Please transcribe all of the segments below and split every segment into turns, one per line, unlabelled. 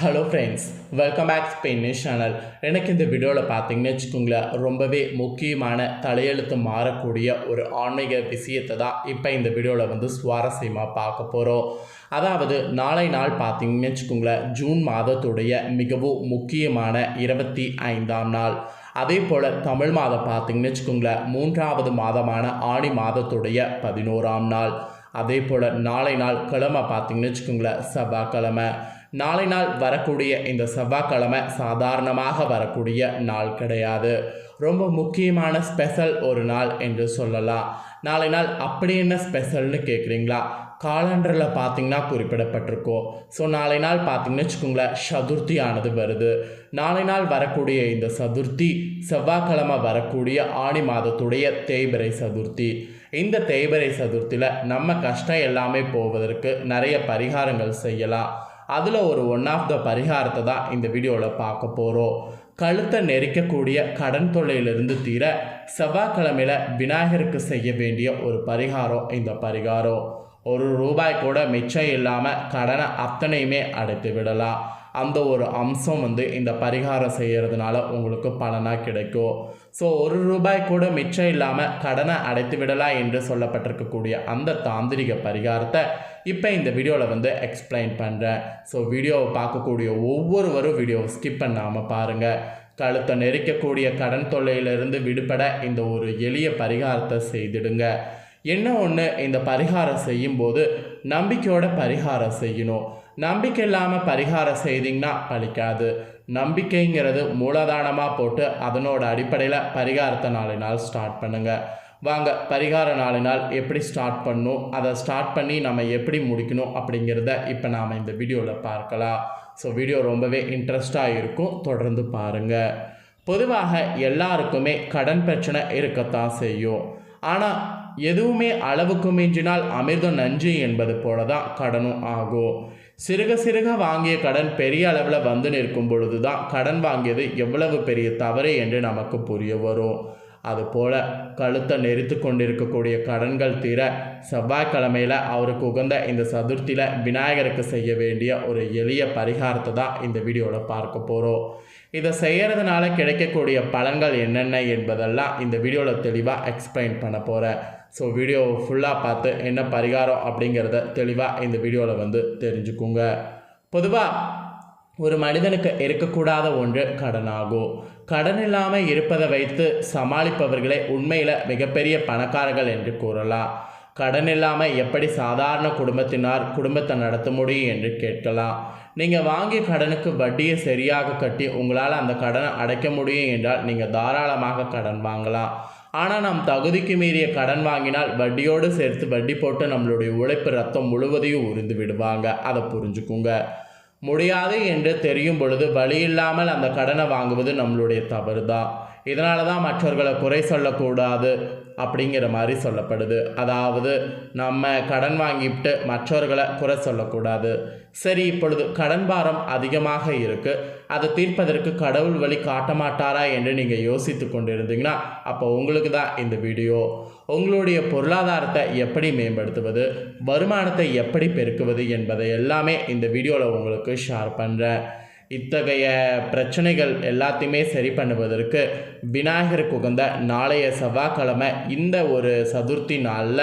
Hello friends welcome back Spanish channel எனக்கு இந்த வீடியோவில் பார்த்தீங்கன்னு வச்சுக்கோங்களேன் ரொம்பவே முக்கியமான தலையெழுத்து மாறக்கூடிய ஒரு ஆன்மீக விஷயத்தை தான் இப்போ இந்த வீடியோவில் வந்து சுவாரஸ்யமாக பார்க்க போகிறோம் அதாவது நாளை நாள் பார்த்தீங்கன்னு வச்சுக்கோங்களேன் ஜூன் மாதத்துடைய மிகவும் முக்கியமான இருபத்தி ஐந்தாம் நாள். அதே போல் தமிழ் மாதம் பார்த்தீங்கன்னு வச்சுக்கோங்களேன் மூன்றாவது மாதமான ஆணி மாதத்துடைய பதினோராம் நாள். அதே போல் நாளை நாள் கிழமை பார்த்தீங்கன்னு வச்சுக்கோங்களேன் செவ்வாய்க்கிழமை. நாளை நாள் வரக்கூடிய இந்த செவ்வாய்க்கிழமை சாதாரணமாக வரக்கூடிய நாள் கிடையாது. ரொம்ப முக்கியமான ஸ்பெஷல் ஒரு நாள் என்று சொல்லலாம். நாளை நாள் அப்படி என்ன ஸ்பெஷல்னு கேட்குறீங்களா? காலண்டரில் பார்த்தீங்கன்னா குறிப்பிடப்பட்டிருக்கோம். ஸோ நாளை நாள் பார்த்தீங்கன்னு வச்சுக்கோங்களேன் சதுர்த்தி ஆனது வருது. நாளை நாள் வரக்கூடிய இந்த சதுர்த்தி செவ்வாய்க்கிழமை வரக்கூடிய ஆணி மாதத்துடைய தேய்பிரை சதுர்த்தி. இந்த தேய்பிரை சதுர்த்தியில் நம்ம கஷ்டம் எல்லாமே போவதற்கு நிறைய பரிகாரங்கள் செய்யலாம். அதில் ஒரு ஒன் ஆஃப் த பரிகாரத்தை தான் இந்த வீடியோவில் பார்க்க போகிறோம் கழுத்தை நெரிக்கக்கூடிய கடன் தொல்லையிலிருந்து தீர செவ்வாய்க்கிழமையில் விநாயகருக்கு செய்ய வேண்டிய ஒரு பரிகாரம் இந்த பரிகாரம். ஒரு ரூபாய் கூட மிச்சம் இல்லாமல் கடனை அத்தனையுமே அடைத்து விடலாம். அந்த ஒரு அம்சம் வந்து இந்த பரிகாரம் செய்கிறதுனால உங்களுக்கு பலனாக கிடைக்கும். ஸோ ஒரு ரூபாய் கூட மிச்சம் இல்லாமல் கடனை அடைத்து விடலாம் என்று சொல்லப்பட்டிருக்கக்கூடிய அந்த தாந்திரிக பரிகாரத்தை இப்போ இந்த வீடியோவில் வந்து எக்ஸ்பிளைன் பண்ணுறேன் ஸோ வீடியோவை பார்க்கக்கூடிய ஒவ்வொருவரும் வீடியோவை ஸ்கிப் பண்ணாமல் பாருங்கள் கழுத்தை நெரிக்கக்கூடிய கடன் தொல்லையிலிருந்து விடுபட இந்த ஒரு எளிய பரிகாரத்தை செய்திடுங்க. என்ன ஒன்று இந்த பரிகாரம் செய்யும்போது நம்பிக்கையோட பரிகாரம் செய்யணும். நம்பிக்கை இல்லாமல் பரிகாரம் செய்தீங்கன்னா பலிக்காது நம்பிக்கைங்கிறது மூலதானமாக போட்டு அதனோட அடிப்படையில் பரிகாரத்தை நாலு நாள் ஸ்டார்ட் பண்ணுங்கள் வாங்க பரிகார நாலு நாள் எப்படி ஸ்டார்ட் பண்ணணும் அதை ஸ்டார்ட் பண்ணி நம்ம எப்படி முடிக்கணும் அப்படிங்கிறத இப்போ நாம் இந்த வீடியோவில் பார்க்கலாம். ஸோ வீடியோ ரொம்பவே இன்ட்ரெஸ்டாக இருக்கும். தொடர்ந்து பாருங்கள் பொதுவாக எல்லாருக்குமே கடன் பிரச்சனை இருக்கத்தான் செய்யும். ஆனால் எதுவுமே அளவுக்கு மிஞ்சினால் அமிர்தம் நஞ்சு என்பது போல தான் கடனும் ஆகும். சிறுக சிறுக வாங்கிய கடன் பெரிய அளவில் வந்து நிற்கும் பொழுது தான் கடன் வாங்கியது எவ்வளவு பெரிய தவறு என்று நமக்கு புரிய வரும். அதுபோல் கழுத்தை நெரித்து கொண்டிருக்கக்கூடிய கடன்கள் தீர செவ்வாய்க்கிழமையில் அவருக்கு உகந்த இந்த சதுர்த்தியில் விநாயகருக்கு செய்ய வேண்டிய ஒரு எளிய பரிகாரத்தை தான் இந்த வீடியோவில் பார்க்க போகிறோம் இதை செய்கிறதுனால கிடைக்கக்கூடிய பலன்கள் என்னென்ன என்பதெல்லாம் இந்த வீடியோவில் தெளிவாக எக்ஸ்பிளைன் பண்ண போகிறேன் ஸோ வீடியோவை ஃபுல்லாக பார்த்து என்ன பரிகாரம் அப்படிங்கிறத தெளிவாக இந்த வீடியோவில் வந்து தெரிஞ்சுக்குங்க. பொதுவாக ஒரு மனிதனுக்கு இருக்கக்கூடாத ஒன்று கடனாகும். கடன் இல்லாமல் இருப்பதை வைத்து சமாளிப்பவர்களே உண்மையில் மிகப்பெரிய பணக்காரர்கள் என்று கூறலாம் கடன் இல்லாமல் எப்படி சாதாரண குடும்பத்தினார் குடும்பத்தை நடத்த முடியும் என்று கேட்கலாம் நீங்கள் வாங்கிய கடனுக்கு வட்டியை சரியாக கட்டி உங்களால் அந்த கடனை அடைக்க முடியும் என்றால் நீங்கள் தாராளமாக கடன் வாங்கலாம். ஆனால் நம் தகுதிக்கு மீறிய கடன் வாங்கினால் வட்டியோடு சேர்த்து வட்டி போட்டு நம்மளுடைய உழைப்பு ரத்தம் முழுவதையும் உறிந்து விடுவாங்க. அதை புரிஞ்சுக்குங்க. முடியாது என்று தெரியும் பொழுது வழி இல்லாமல் அந்த கடனை வாங்குவது நம்மளுடைய தவறு தான் இதனால தான் மற்றவர்களை குறை சொல்லக்கூடாது. அப்படிங்கிற மாதிரி சொல்லப்படுது. அதாவது நம்ம கடன் வாங்கிவிட்டு மற்றவர்களை குறை சொல்லக்கூடாது. சரி இப்பொழுது கடன் பாரம் அதிகமாக இருக்குது அதை தீர்ப்பதற்கு கடவுள் வழி காட்ட மாட்டாரா என்று நீங்கள் யோசித்து கொண்டிருந்தீங்கன்னா அப்போ உங்களுக்கு தான் இந்த வீடியோ. உங்களுடைய பொருளாதாரத்தை எப்படி மேம்படுத்துவது? வருமானத்தை எப்படி பெருக்குவது என்பதை எல்லாமே இந்த வீடியோவில் உங்களுக்கு ஷேர் பண்ணுறேன் இத்தகைய பிரச்சனைகள் எல்லாத்தையுமே சரி பண்ணுவதற்கு விநாயகருக்கு உகந்த நாளைய செவ்வாய்க்கிழமை இந்த ஒரு சதுர்த்தி நாளில்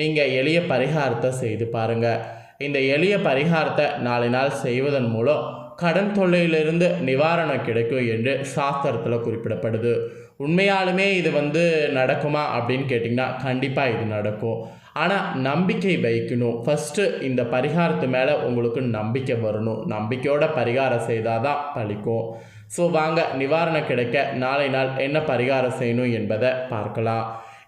நீங்கள் எளிய பரிகாரத்தை செய்து பாருங்கள் இந்த எளிய பரிகாரத்தை நாளை நாள் செய்வதன் மூலம் கடன் தொல்லையிலிருந்து நிவாரணம் கிடைக்கும் என்று சாஸ்திரத்தில் குறிப்பிடப்படுது. உண்மையாலுமே இது வந்து நடக்குமா அப்படின்னு கேட்டிங்கன்னா கண்டிப்பாக இது நடக்கும். ஆனால் நம்பிக்கை வைக்கணும். ஃபஸ்ட்டு இந்த பரிகாரத்து மேலே உங்களுக்கு நம்பிக்கை வரணும். நம்பிக்கையோட பரிகாரம் செய்தால் தான் பழிக்கும். ஸோ வாங்க நிவாரணம் கிடைக்க நாளை நாள் என்ன பரிகாரம் செய்யணும் என்பதை பார்க்கலாம்.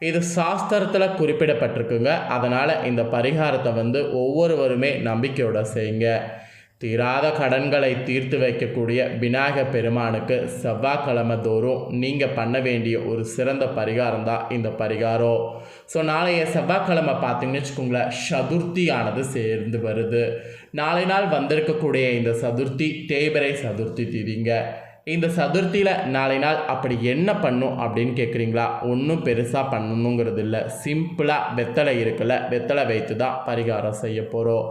இது சாஸ்திரத்தில் குறிப்பிடப்பட்டிருக்குங்க. அதனால் இந்த பரிகாரத்தை வந்து ஒவ்வொருவருமே நம்பிக்கையோட செய்யுங்க. தீராத கடன்களை தீர்த்து வைக்கக்கூடிய விநாயக பெருமானுக்கு செவ்வாய்க்கிழமை தோறும் நீங்கள் பண்ண வேண்டிய ஒரு சிறந்த பரிகாரம் தான் இந்த பரிகாரம். ஸோ நாளைய செவ்வாய்க்கிழமை பார்த்தீங்கன்னு வச்சுக்கோங்களேன் சதுர்த்தியானது சேர்ந்து வருது. நாளை நாள் வந்திருக்கக்கூடிய இந்த சதுர்த்தி தேய்பிரை சதுர்த்தி திதிங்க. இந்த சதுர்த்தியில் நாளை நாள் அப்படி என்ன பண்ணும் அப்படின்னு கேட்குறீங்களா ஒன்றும் பெருசாக பண்ணணுங்கிறது இல்லை சிம்பிளாக வெத்தலை இருக்குல்ல வெத்தலை வைத்து தான் பரிகாரம் செய்ய போகிறோம்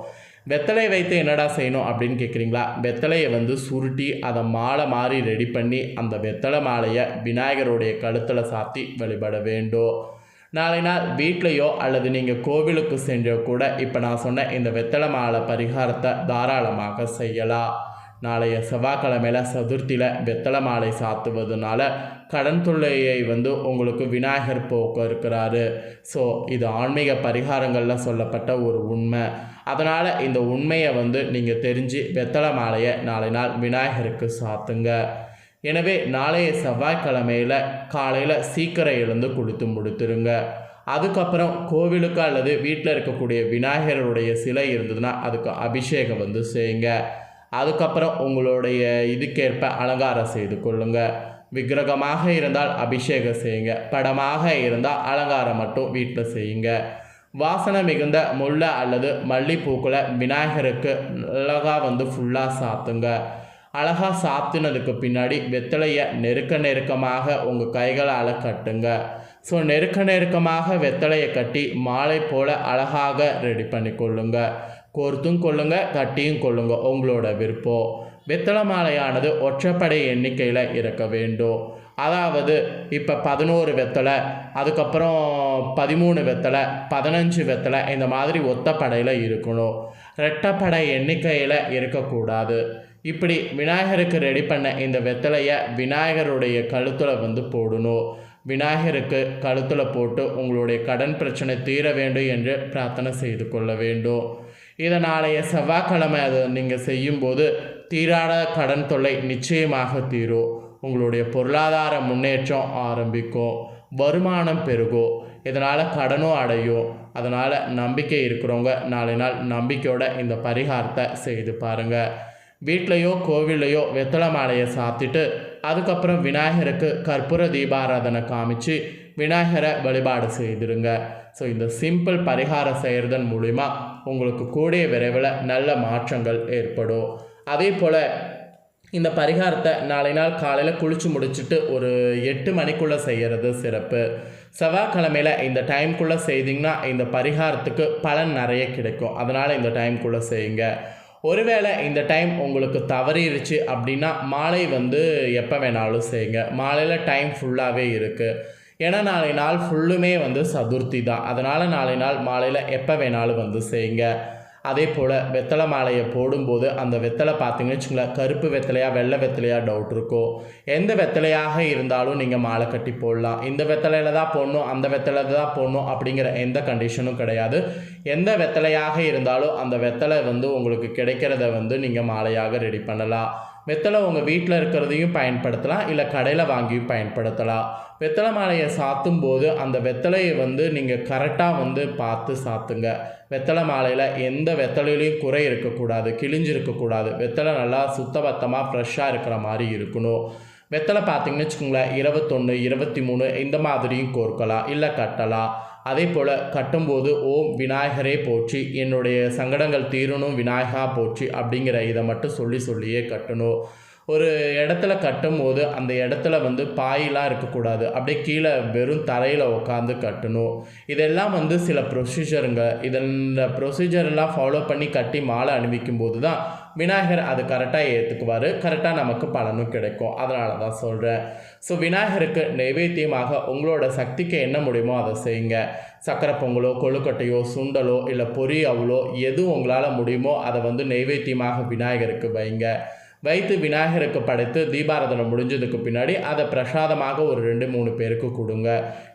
வெத்தலையை வைத்து என்னடா செய்யணும் அப்படின்னு கேட்குறீங்களா வெத்தலையை வந்து சுருட்டி அதை மாலை மாதிரி ரெடி பண்ணி அந்த வெத்தலை மாலையை விநாயகருடைய கழுத்தில் சாத்தி வழிபட வேண்டும். நாளை நாள் வீட்லேயோ அல்லது நீங்கள் கோவிலுக்கு சென்றோ கூட இப்போ நான் சொன்ன இந்த வெத்தலை மாலை பரிகாரத்தை தாராளமாக செய்யலாம். நாளைய செவ்வாய்க்கிழமையில் சதுர்த்தியில் வெத்தலை மாலை சாத்துவதுனால கடன் தொல்லையை வந்து உங்களுக்கு விநாயகர் போக்க இருக்கிறாரு. ஸோ இது ஆன்மீக பரிகாரங்களில் சொல்லப்பட்ட ஒரு உண்மை. அதனால் இந்த உண்மையை வந்து நீங்கள் தெரிஞ்சு வெத்தலை மாலையை நாளை நாள் விநாயகருக்கு சாத்துங்க. எனவே நாளைய செவ்வாய்க்கிழமையில் காலையில் சீக்கிரம் எழுந்து குளித்து முடித்துருங்க. அதுக்கப்புறம் கோவிலுக்கு அல்லது வீட்டில் இருக்கக்கூடிய விநாயகருடைய சிலை இருந்ததுன்னா அதுக்கு அபிஷேகம் வந்து செய்யுங்க. அதுக்கப்புறம் உங்களுடைய இதுக்கேற்ப அலங்காரம் செய்து கொள்ளுங்க. விக்கிரகமாக இருந்தால் அபிஷேகம் செய்யுங்க. படமாக இருந்தால் அலங்காரம் மட்டும் வீட்டில் செய்யுங்க. வாசனை மிகுந்த முல்லை அல்லது மல்லிப்பூக்களை விநாயகருக்கு அழகாக வந்து ஃபுல்லாக சாத்துங்க. அழகாக சாத்தினதுக்கு பின்னாடி வெத்தலையை நெருக்க நெருக்கமாக உங்கள் கைகளால் கட்டுங்க. ஸோ நெருக்க நெருக்கமாக வெத்தலையை கட்டி மாலை போல் அழகாக ரெடி பண்ணி கொள்ளுங்கள் கோர்த்தும் கொள்ளுங்க கட்டியும் கொள்ளுங்க உங்களோட விருப்பம். வெத்தலை மாலையானது ஒற்றைப்படை எண்ணிக்கையில் இருக்க வேண்டும். அதாவது இப்போ பதினோரு வெத்தலை அதுக்கப்புறம் பதிமூணு வெத்தலை பதினஞ்சு வெத்தலை இந்த மாதிரி ஒத்தப்படையில் இருக்கணும். ரெட்டப்படை எண்ணிக்கையில் இருக்கக்கூடாது. இப்படி விநாயகருக்கு ரெடி பண்ண இந்த வெத்தலையை விநாயகருடைய கழுத்தில் வந்து போடணும். விநாயகருக்கு கழுத்தில் போட்டு உங்களுடைய கடன் பிரச்சனை தீர வேண்டும் என்று பிரார்த்தனை செய்து கொள்ள வேண்டும். இதை நாளைய செவ்வாய்க்கிழமை அதை நீங்கள் செய்யும்போது தீராத கடன் தொல்லை நிச்சயமாக தீரும். உங்களுடைய பொருளாதார முன்னேற்றம் ஆரம்பிக்கும். வருமானம் பெருகும். இதனால் கடனும் அடையும். அதனால் நம்பிக்கை இருக்கிறவங்க நாளை நாள் நம்பிக்கையோட இந்த பரிகாரத்தை செய்து பாருங்கள் வீட்லேயோ கோவில்லையோ வெத்தலை மாலையை சாத்திட்டு அதுக்கப்புறம் விநாயகருக்கு கற்பூர தீபாராதனை காமிச்சு விநாயகரை வழிபாடு செய்திருங்க. ஸோ இந்த சிம்பிள் பரிகாரம் செய்கிறதன் மூலிமா உங்களுக்கு கூடிய விரைவில் நல்ல மாற்றங்கள் ஏற்படும். அதே போல் இந்த பரிகாரத்தை நாளை நாள் காலையில் குளித்து முடிச்சுட்டு ஒரு எட்டு மணிக்குள்ளே செய்கிறது சிறப்பு. செவ்வாய்க்கிழமையில் இந்த டைம்குள்ளே செய்திங்கன்னா இந்த பரிகாரத்துக்கு பலன் நிறைய கிடைக்கும். அதனால் இந்த டைம்குள்ளே செய்யுங்க. ஒருவேளை இந்த டைம் உங்களுக்கு தவறிடுச்சு அப்படின்னா மாலை வந்து எப்போ வேணாலும் செய்யுங்க. மாலையில் டைம் ஃபுல்லாகவே இருக்குது ஏன்னா நாளை நாள் ஃபுல்லுமே வந்து சதுர்த்தி தான். அதனால் நாளை நாள் மாலையில் எப்போ வேணாலும் வந்து செய்யுங்க. அதே போல் வெத்தலை மாலையை போடும்போது அந்த வெத்தலை பார்த்தீங்கன்னு வச்சுங்களேன் கருப்பு வெத்தலையா வெள்ளை வெத்தலையா டவுட் இருக்கும் எந்த வெத்தலையாக இருந்தாலும் நீங்கள் மாலை கட்டி போடலாம். இந்த வெத்தலையில் தான் போடணும் அந்த வெத்தலையில் தான் போடணும் அப்படிங்கிற எந்த கண்டிஷனும் கிடையாது. எந்த வெத்தலையாக இருந்தாலும் அந்த வெத்தலை வந்து உங்களுக்கு கிடைக்கிறத வந்து நீங்கள் மாலையாக ரெடி பண்ணலாம். வெத்தலை உங்கள் வீட்டில் இருக்கிறதையும் பயன்படுத்தலாம் இல்லை கடையில் வாங்கியும் பயன்படுத்தலாம். வெத்தலை மாலையை சாத்தும் போது அந்த வெத்தலையை வந்து நீங்கள் கரெக்டாக வந்து பார்த்து சாத்துங்க. வெத்தலை மாலையில் எந்த வெத்தலையிலையும் குறை இருக்கக்கூடாது கிழிஞ்சிருக்கக்கூடாது வெத்தலை நல்லா சுத்தபத்தமாக ஃப்ரெஷ்ஷாக இருக்கிற மாதிரி இருக்கணும். வெத்தலை பார்த்தீங்கன்னு வச்சுக்கோங்களேன் இருபத்தொன்று இருபத்தி மூணு இந்த மாதிரியும் கோர்க்கலாம் இல்லை கட்டலாம். அதே போல் கட்டும்போது ஓம் விநாயகரே போச்சு என்னுடைய சங்கடங்கள் தீரணும் விநாயகா போச்சு அப்படிங்கிற இதை மட்டும் சொல்லி சொல்லியே கட்டணும். ஒரு இடத்துல கட்டும் போது அந்த இடத்துல வந்து பாயெலாம் இருக்கக்கூடாது. அப்படியே கீழே வெறும் தரையில் உட்காந்து கட்டணும். இதெல்லாம் வந்து சில ப்ரொசீஜருங்க இந்த ப்ரொசீஜர் எல்லாம் ஃபாலோ பண்ணி கட்டி மாலை அணிவிக்கும் போது தான் விநாயகர் அது கரெக்டாக ஏற்றுக்குவார் கரெக்டாக நமக்கு பலனும் கிடைக்கும். அதனால தான் சொல்கிறேன் ஸோ விநாயகருக்கு நைவேத்தியமாக உங்களோட சக்திக்கு என்ன முடியுமோ அதை செய்யுங்க. சக்கரை பொங்கலோ கொழுக்கட்டையோ சுண்டலோ இல்லை பொரி அவளோ எது உங்களால் முடியுமோ அதை வந்து நைவேத்தியமாக விநாயகருக்கு வைங்க. வைத்து விநாயகருக்கு படைத்து தீபாராதனை முடிஞ்சதுக்கு பின்னாடி அதை பிரசாதமாக ஒரு ரெண்டு மூணு பேருக்கு கொடுங்க.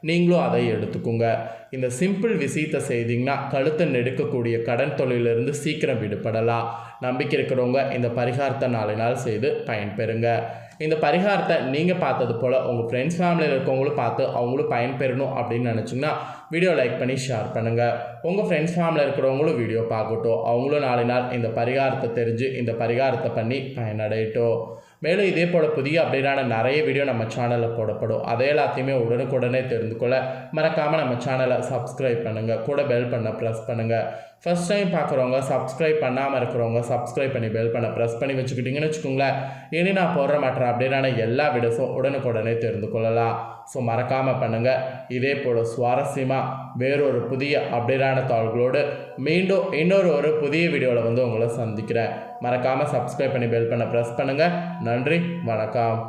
நீங்களும் அதை எடுத்துக்கோங்க. இந்த சிம்பிள் விஷயத்தை செய்தீங்கன்னா கழுத்தை நெடுக்கக்கூடிய கடன் தொழிலிருந்து சீக்கிரம் விடுபடலாம். நம்பிக்கை இருக்கிறவங்க இந்த பரிகாரத்தை நாலு நாள் செய்து பயன்பெறுங்க. இந்த பரிகாரத்தை நீங்கள் பார்த்தது போல் உங்கள் ஃப்ரெண்ட்ஸ் ஃபேமிலியில் இருக்கவங்களும் பார்த்து அவங்களும் பயன்பெறணும் அப்படின்னு நினச்சிங்கன்னா வீடியோ லைக் பண்ணி ஷேர் பண்ணுங்கள் உங்கள் ஃப்ரெண்ட்ஸ் ஃபேமிலியில் இருக்கிறவங்களும் வீடியோ பார்க்கட்டும். அவங்களும் நாளை நாள் இந்த பரிகாரத்தை தெரிஞ்சு இந்த பரிகாரத்தை பண்ணி பயனடையட்டும். மேலும் இதே போல் புதிய அப்டேட்டான நிறைய வீடியோ நம்ம சேனலில் போடப்படும். அதை எல்லாத்தையுமே உடனுக்குடனே தெரிந்து கொள்ள மறக்காமல் நம்ம சேனலை சப்ஸ்கிரைப் பண்ணுங்கள் கூட பெல் பண்ண ப்ரெஸ் பண்ணுங்கள் ஃபஸ்ட் டைம் பார்க்குறவங்க சப்ஸ்கிரைப் பண்ணாமல் இருக்கிறவங்க சப்ஸ்கிரைப் பண்ணி பெல் பண்ண ப்ரெஸ் பண்ணி வச்சுக்கிட்டிங்கன்னு வச்சுக்கோங்களேன். இனி நான் போடுற மாட்டேன் அப்டேட்டான எல்லா வீடியோஸும் உடனுக்குடனே தெரிந்து கொள்ளலாம். ஸோ மறக்காமல் பண்ணுங்கள் இதே போல் சுவாரஸ்யமாக வேறொரு புதிய அப்டேட்டான தாள்களோடு மீண்டும் இன்னொரு ஒரு புதிய வீடியோவில் வந்து உங்களை சந்திக்கிறேன். மறக்காமல் சப்ஸ்கிரைப் பண்ணி பெல் பண்ண ப்ரெஸ் பண்ணுங்கள் நன்றி வணக்கம்.